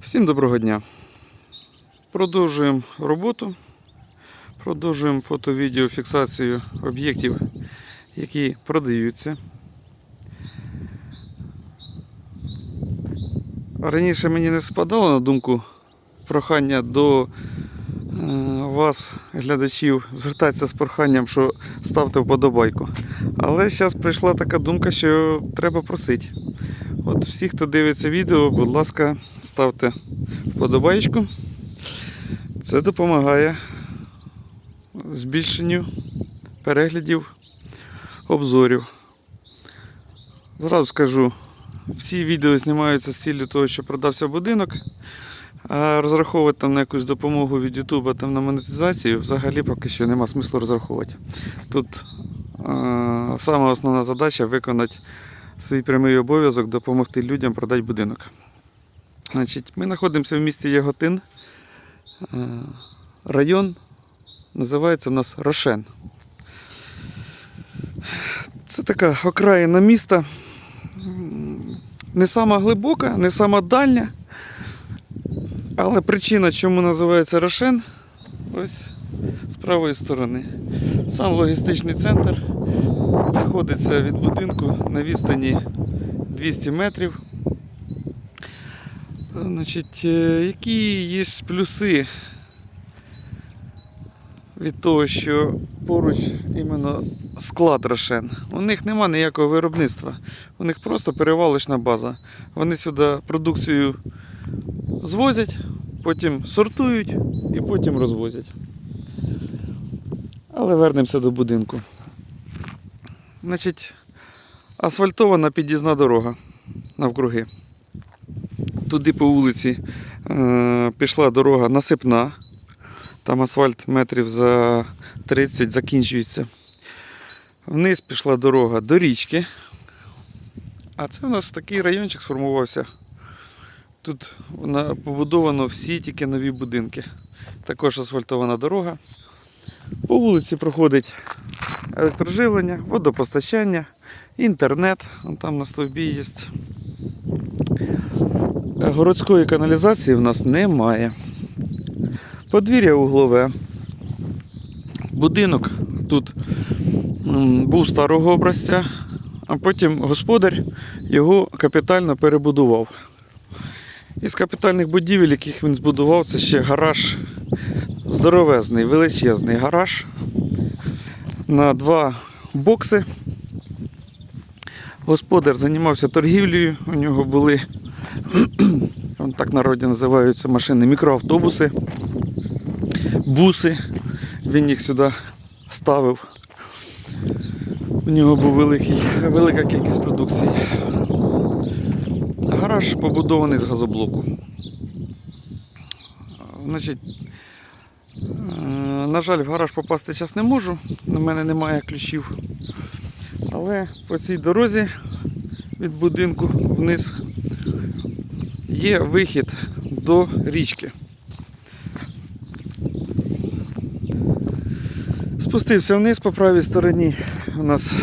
Всім доброго дня. Продовжуємо роботу. Продовжуємо фото-відеофіксацію об'єктів, які продаються. Раніше мені не спадало на думку прохання до е, вас, глядачів, звертатися з проханням, що ставте вподобайку. Але зараз прийшла така думка, що треба просити. От всі, хто дивиться відео, будь ласка, ставте вподобайку. Це допомагає збільшенню переглядів, обзорів. Зразу скажу, всі відео знімаються з ціллю того, що продався будинок. А розраховувати там на якусь допомогу від Ютуба на монетизацію взагалі поки що нема смислу розраховувати. Тут е, сама основна задача виконати свій прямий обов'язок допомогти людям продати будинок. Значить, ми знаходимося в місті Яготин. Е, Район називається в нас Рошен. Це така окраїна міста. Не сама глибока, не сама дальня. Але причина, чому називається Рошен, ось з правої сторони. Сам логістичний центр знаходиться від будинку на відстані 200 метрів. Значить, е, які є плюси від того, що поруч іменно склад Рошен. У них нема ніякого виробництва. У них просто перевалочна база. Вони сюди продукцію звозять, потім сортують і потім розвозять. Але вернемося до будинку. Значить, асфальтована під'їзна дорога навкруги. Туди по вулиці е, пішла дорога насипна. Там асфальт метрів за 30 закінчується. Вниз пішла дорога до річки. А це у нас такий райончик сформувався. Тут побудовано всі тільки нові будинки. Також асфальтована дорога. По вулиці проходить електроживлення, водопостачання, інтернет. Там на стовбі є. Городської каналізації в нас немає. Подвір'я углове. Будинок тут був старого образця, а потім господар його капітально перебудував. Із капітальних будівель, яких він збудував, це ще гараж здоровезний, величезний гараж на два бокси. Господар займався торгівлею, у нього були, так народі називаються машини, мікроавтобуси, буси. Він їх сюди ставив. У нього був великий, велика кількість продукції. Гараж побудований з газоблоку. Значить, на жаль, в гараж попасти час не можу, на мене немає ключів. Але по цій дорозі від будинку вниз є вихід до річки. Спустився вниз по правій стороні. У нас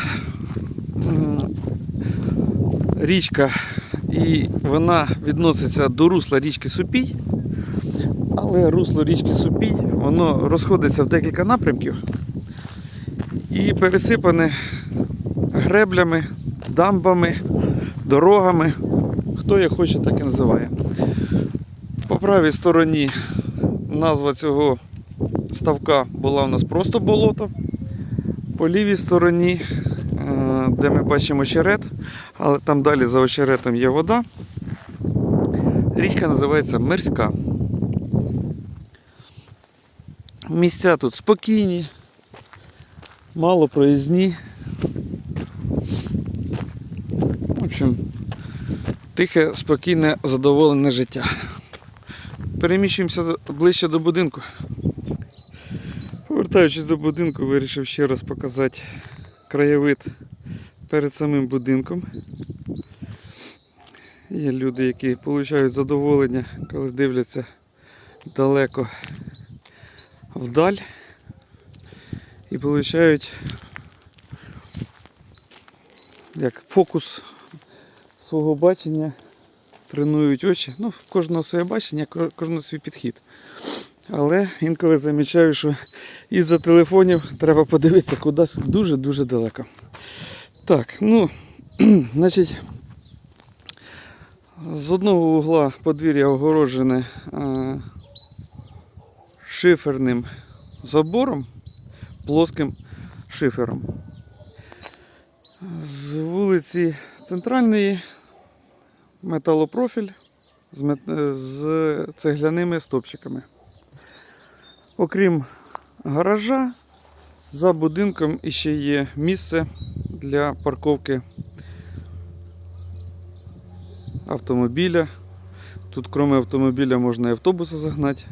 річка, і вона відноситься до русла річки Супій. Але русло річки Супій воно розходиться в декілька напрямків і пересипане греблями, дамбами, дорогами. Хто як хоче, так і називає. По правій стороні назва цього ставка була у нас просто болото. По лівій стороні, е, де ми бачимо очерет, але там далі за очеретом є вода. Річка називається Мирська. Місця тут спокійні, мало проїзні. В общем, тихе, спокійне, задоволене життя. Переміщуємося ближче до будинку. Повертаючись до будинку, вирішив ще раз показати краєвид перед самим будинком. Є люди, які отримують задоволення, коли дивляться далеко вдаль і отримують як фокус свого бачення тренують очі. Ну, кожного своє бачення, кожного свій підхід. Але інколи замічаю, що із-за телефонів треба подивитися кудись дуже-дуже далеко. Так, ну, значить, з одного угла подвір'я огороджене шиферним забором, плоским шифером. З вулиці Центральної металопрофіль з, цегляними стопчиками. Окрім гаража, за будинком іще є місце для парковки автомобіля. Тут, крім автомобіля, можна і автобуса загнати.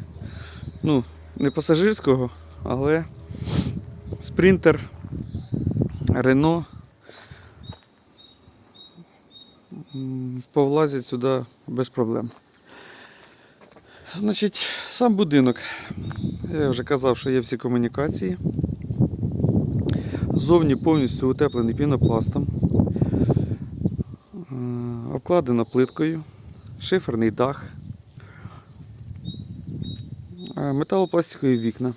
Ну, не пасажирського, але спринтер, Рено м, повлазять сюди без проблем. Значить, сам будинок. Я вже казав, що є всі комунікації. Ззовні повністю утеплений пінопластом. Е, Обкладено плиткою, шиферний дах, металопластикові вікна.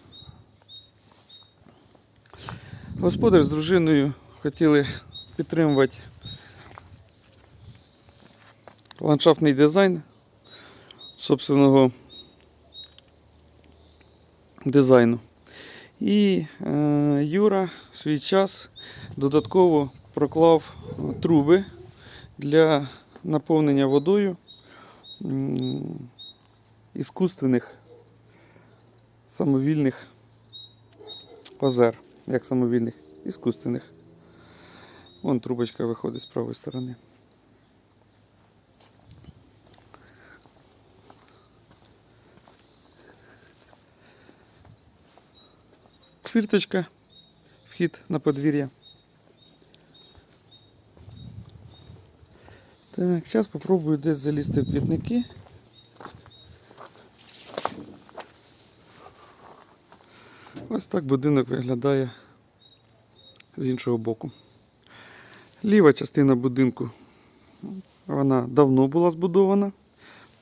Господар з дружиною хотіли підтримувати ландшафтний дизайн собственного дизайну. І е, Юра в свій час додатково проклав труби для наповнення водою іскусственних самовільних озер. Як самовільних, іскусственних. Вон трубочка виходить з правої сторони. Фірточка, вхід на подвір'я. Так, зараз спробую десь залізти в квітники. Ось так будинок виглядає з іншого боку. Ліва частина будинку вона давно була збудована.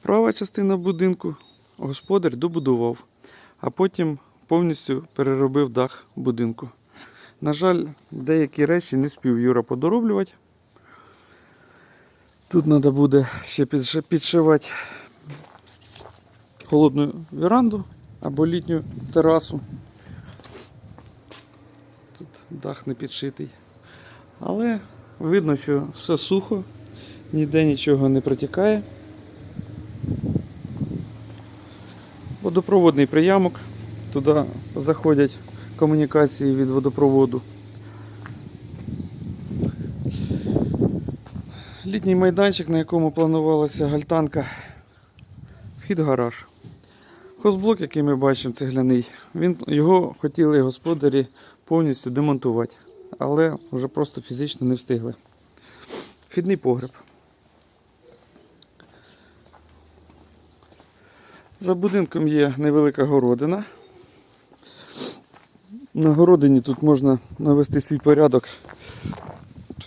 Права частина будинку господар добудував, а потім повністю переробив дах будинку. На жаль, деякі речі не спів Юра подороблювати. Тут треба буде ще підшивати холодну веранду або літню терасу. Дах не підшитий. Але видно, що все сухо, ніде нічого не протікає. Водопроводний приямок. Туди заходять комунікації від водопроводу. Літній майданчик, на якому планувалася гальтанка. Вхід гараж. Хозблок, який ми бачимо, цегляний, він, його хотіли господарі повністю демонтувати, але вже просто фізично не встигли. Вхідний погреб. За будинком є невелика городина. На городині тут можна навести свій порядок,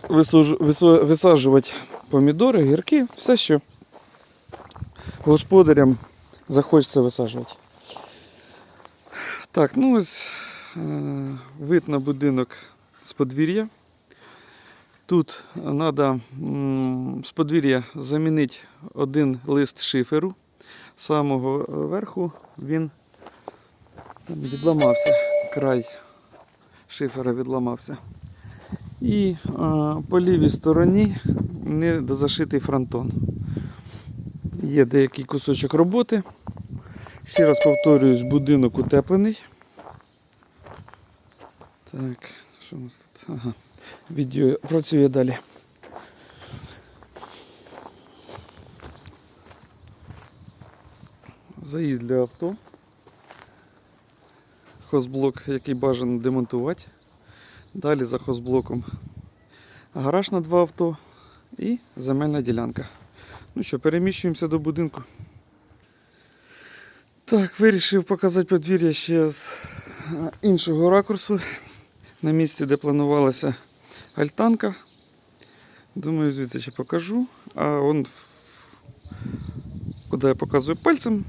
висаджувати помідори, гірки, все, що господарям захочеться висаджувати. Так, ну ось вид на будинок з подвір'я. Тут треба з подвір'я замінити один лист шиферу. З самого верху він відламався, край шифера відламався. І а, по лівій стороні не дозашитий фронтон. Є деякий кусочок роботи. Ще раз повторююсь, будинок утеплений. Так, що у нас тут? Ага. Відео працює далі. Заїзд для авто. Хозблок, який бажано демонтувати. Далі за хозблоком гараж на два авто і земельна ділянка. Ну що, переміщуємося до будинку. Так, вирішив показати подвір'я ще з е, іншого ракурсу. На місці, де планувалася альтанка. Думаю, звідси ще покажу. А он куди я показую пальцем,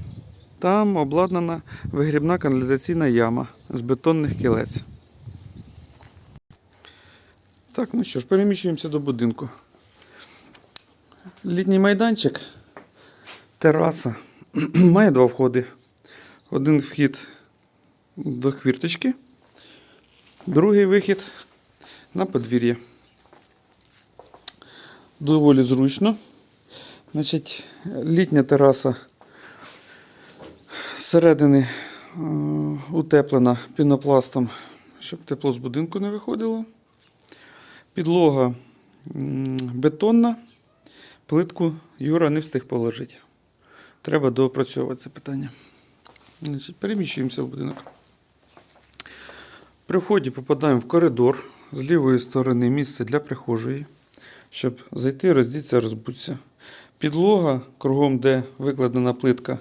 там обладнана вигрібна каналізаційна яма з бетонних кілець. Так, ну що ж, переміщуємося до будинку. Літній майданчик, тераса. Має два входи. Один вхід до хвірточки, другий вихід на подвір'я. Доволі зручно. Значить, літня тераса зсередини е, утеплена пінопластом, щоб тепло з будинку не виходило. Підлога бетонна, плитку Юра не встиг положити. Треба доопрацьовувати це питання. Переміщуємося в будинок. При вході попадаємо в коридор. З лівої сторони місце для прихожої, щоб зайти, роздіться, розбутися. Підлога, кругом, де викладена плитка,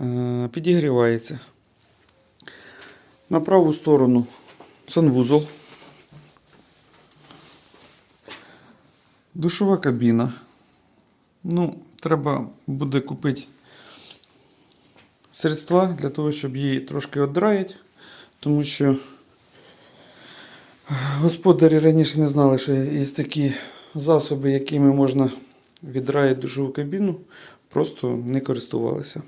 е, підігрівається. На праву сторону санвузол. Душова кабіна. Ну, треба буде купити средства для того, щоб її трошки оддраїти, тому що господарі раніше не знали, що є такі засоби, якими можна віддраїти душову кабіну, просто не користувалися.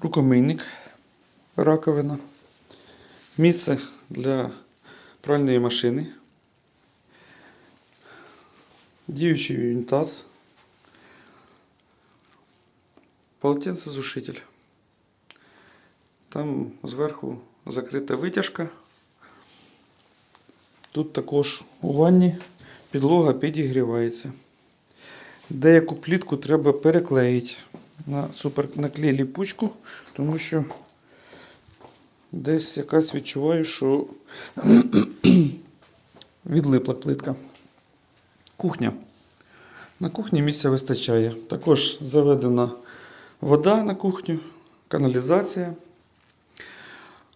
Рукомийник, раковина, місце для пральної машини, діючий унітаз, полотенцесушитель. Там зверху закрита витяжка. Тут також у ванні підлога підігрівається. Деяку плітку треба переклеїти на супернаклей ліпучку, тому що десь якась відчуваю, що відлипла плитка. Кухня. На кухні місця вистачає. Також заведена вода на кухню, каналізація.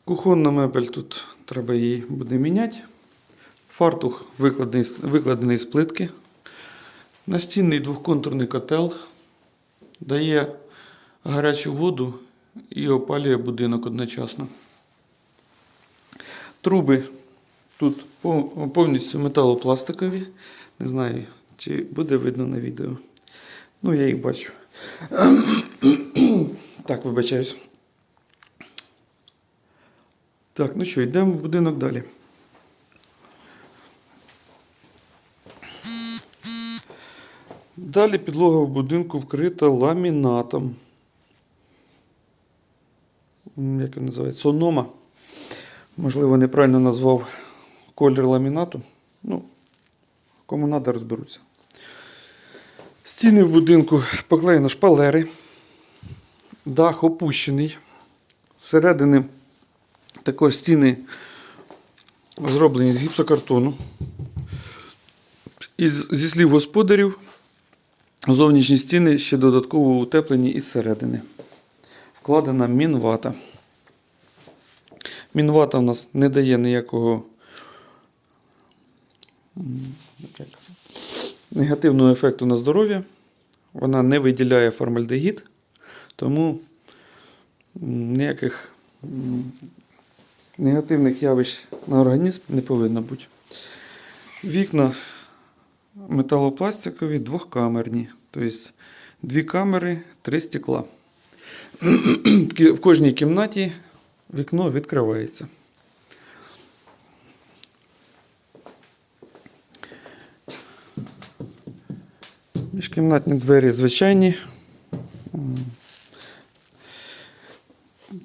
Кухонна мебель тут треба її буде міняти. Фартух викладений, викладений з плитки. Настінний двохконтурний котел дає гарячу воду і опалює будинок одночасно. Труби тут повністю металопластикові. Не знаю, чи буде видно на відео. Ну, я їх бачу. Так, вибачаюсь. Так, ну що, йдемо в будинок далі. Далі підлога в будинку вкрита ламінатом. Як він називається? Сонома. Можливо, неправильно назвав колір ламінату. Ну, кому треба, розберуться. Стіни в будинку поклеєно шпалери. Дах опущений. Зсередини також стіни зроблені з гіпсокартону. Із, зі слів господарів, зовнішні стіни ще додатково утеплені із середини. Вкладена мінвата. Мінвата в нас не дає ніякого негативного ефекту на здоров'я. Вона не виділяє формальдегід, тому ніяких негативних явищ на організм не повинно бути. Вікна металопластикові двохкамерні. Тобто дві камери, три стекла. В кожній кімнаті вікно відкривається. Міжкімнатні двері звичайні.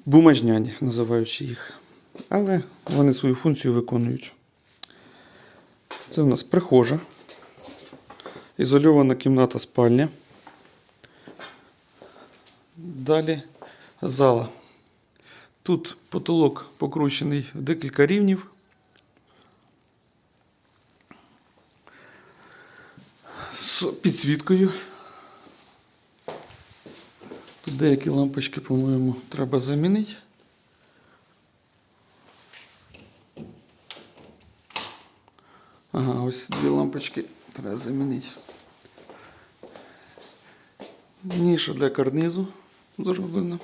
Бумажняні, називаючи їх. Але вони свою функцію виконують. Це в нас прихожа. Ізольована кімната спальня. Далі зала. Тут потолок покручений в декілька рівнів. З підсвіткою. Тут деякі лампочки, по-моєму, треба замінити. Ага, ось дві лампочки треба замінити. Ніша для карнизу зроблена.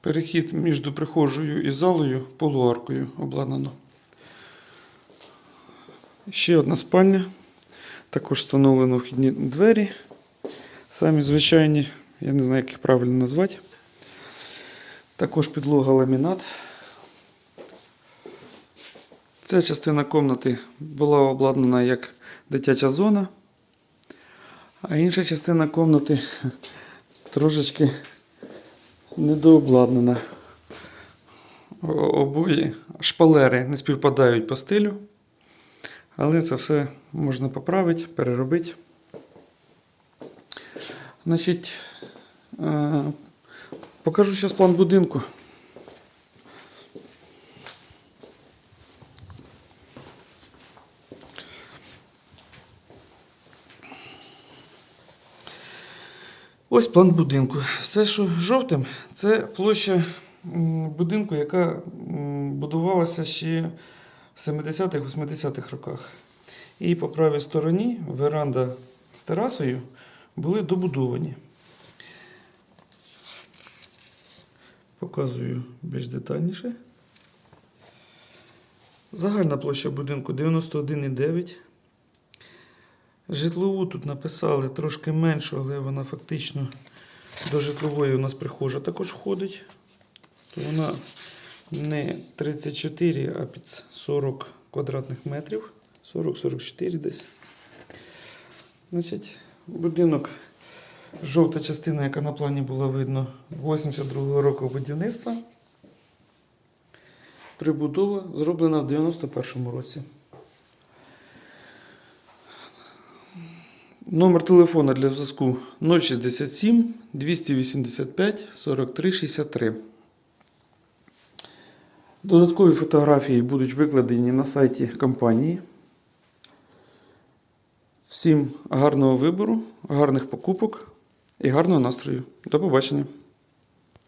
Перехід між прихожою і залою полуаркою обладнано. Ще одна спальня. Також встановлено вхідні двері. Самі звичайні, я не знаю, як їх правильно назвати. Також підлога ламінат. Ця частина кімнати була обладнана як дитяча зона, а інша частина кімнати трошечки недообладнана. О- Обоє шпалери не співпадають по стилю, але це все можна поправити, переробити. Значить, е, покажу зараз план будинку. Ось план будинку. Все, що жовтим, це площа будинку, яка будувалася ще в 70-80-х роках. І по правій стороні веранда з терасою були добудовані. Показую більш детальніше. Загальна площа будинку 91,9. Житлову тут написали трошки меншу, але вона фактично до житлової у нас прихожа також входить. То вона не 34, а під 40 квадратних метрів. 40-44 десь. Значить, будинок, жовта частина, яка на плані була видно, 82-го року будівництва. Прибудова зроблена в 91-му році. Номер телефона для зв'язку 067 285 43 63. Додаткові фотографії будуть викладені на сайті компанії. Всім гарного вибору, гарних покупок і гарного настрою. До побачення!